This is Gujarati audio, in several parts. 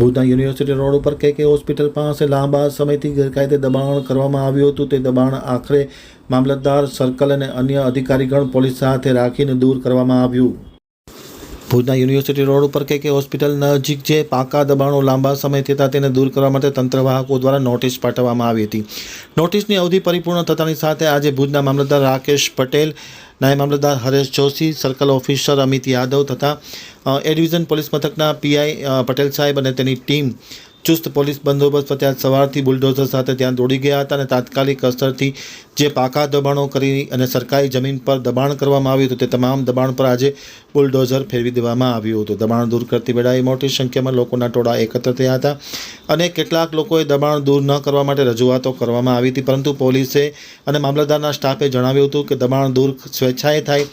ભુજના યુનિવર્સિટી રોડ ઉપર કે કે હોસ્પિટલ પાસે લાંબા સમયથી ગેરકાયદે દબાણ કરવામાં આવ્યું હતું. તે દબાણ આખરે મામલતદાર, સર્કલ અને અન્ય અધિકારીગણ પોલીસ સાથે રાખીને દૂર કરવામાં આવ્યું. ભુજના યુનિવર્સિટી રોડ ઉપર કે કે હોસ્પિટલ નજીક જે પાકા દબાણો લાંબા સમયથી હતા તેને દૂર કરવા માટે તંત્રવાહકો દ્વારા નોટિસ પાઠવવામાં આવી હતી. નોટિસની અવધિ પરિપૂર્ણ થતાની સાથે આજે ભુજના મામલતદાર રાકેશ પટેલ નાયબ મામલતદાર હરેશ જોશી, સર્કલ ઓફિસર અમિત યાદવ તથા એડિવિઝન પોલીસ મથકના પીઆઈ પટેલ સાહેબ અને તેની ટીમ ચુસ્ત પોલીસ બંદોબસ્ત ત્યાં સવારથી બુલડોઝર સાથે ત્યાં દોડી ગયા હતા અને તાત્કાલિક અસરથી જે પાકા દબાણો કરી અને સરકારી જમીન પર દબાણ કરવામાં આવ્યું હતું તે તમામ દબાણ પર આજે બુલડોઝર ફેરવી દેવામાં આવ્યું હતું. દબાણ દૂર કરતી વેળાએ મોટી સંખ્યામાં લોકોના ટોળા એકત્ર થયા હતા અને કેટલાક લોકોએ દબાણ દૂર ન કરવા માટે રજૂઆતો કરવામાં આવી હતી. પરંતુ પોલીસે અને મામલતદારના સ્ટાફે જણાવ્યું હતું કે દબાણ દૂર સ્વેચ્છાએ થાય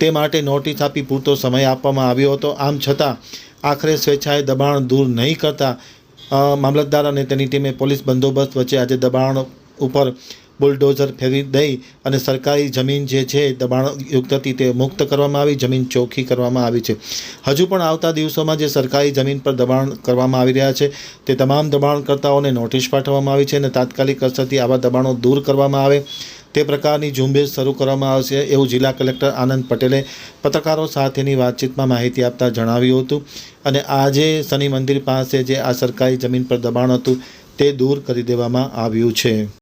તે માટે નોટિસ આપી પૂરતો સમય આપવામાં આવ્યો હતો. આમ છતાં, આખરે સ્વેચ્છાએ દબાણ દૂર નહીં કરતા મામલતદાર અને તેની ટીમે પોલીસ બંદોબસ્ત વચ્ચે આજે દબાણ ઉપર બુલડોઝર ફેરવી દઈ અને સરકારી જમીન જે છે દબાણ યુક્ત હતી તે મુક્ત કરવામાં આવી, જમીન ચોખ્ખી કરવામાં આવી છે. હજુ પણ આવતા દિવસોમાં જે સરકારી જમીન પર દબાણ કરવામાં આવી રહ્યા છે, તે તમામ દબાણકર્તાઓને નોટિસ પાઠવવામાં આવી છે અને તાત્કાલિક અસરથી આવા દબાણો દૂર કરવામાં આવે. તે પ્રકારની ઝુંબેશ શરૂ કરવામાં આવશે એવું જિલ્લા કલેક્ટર આનંદ પટેલે પત્રકારો સાથેની વાતચીતમાં માહિતી આપતા જણાવ્યું હતું અને આજે શનિ મંદિર પાસે જે આ સરકારી જમીન પર દબાણ હતું તે દૂર કરી દેવામાં આવ્યું છે.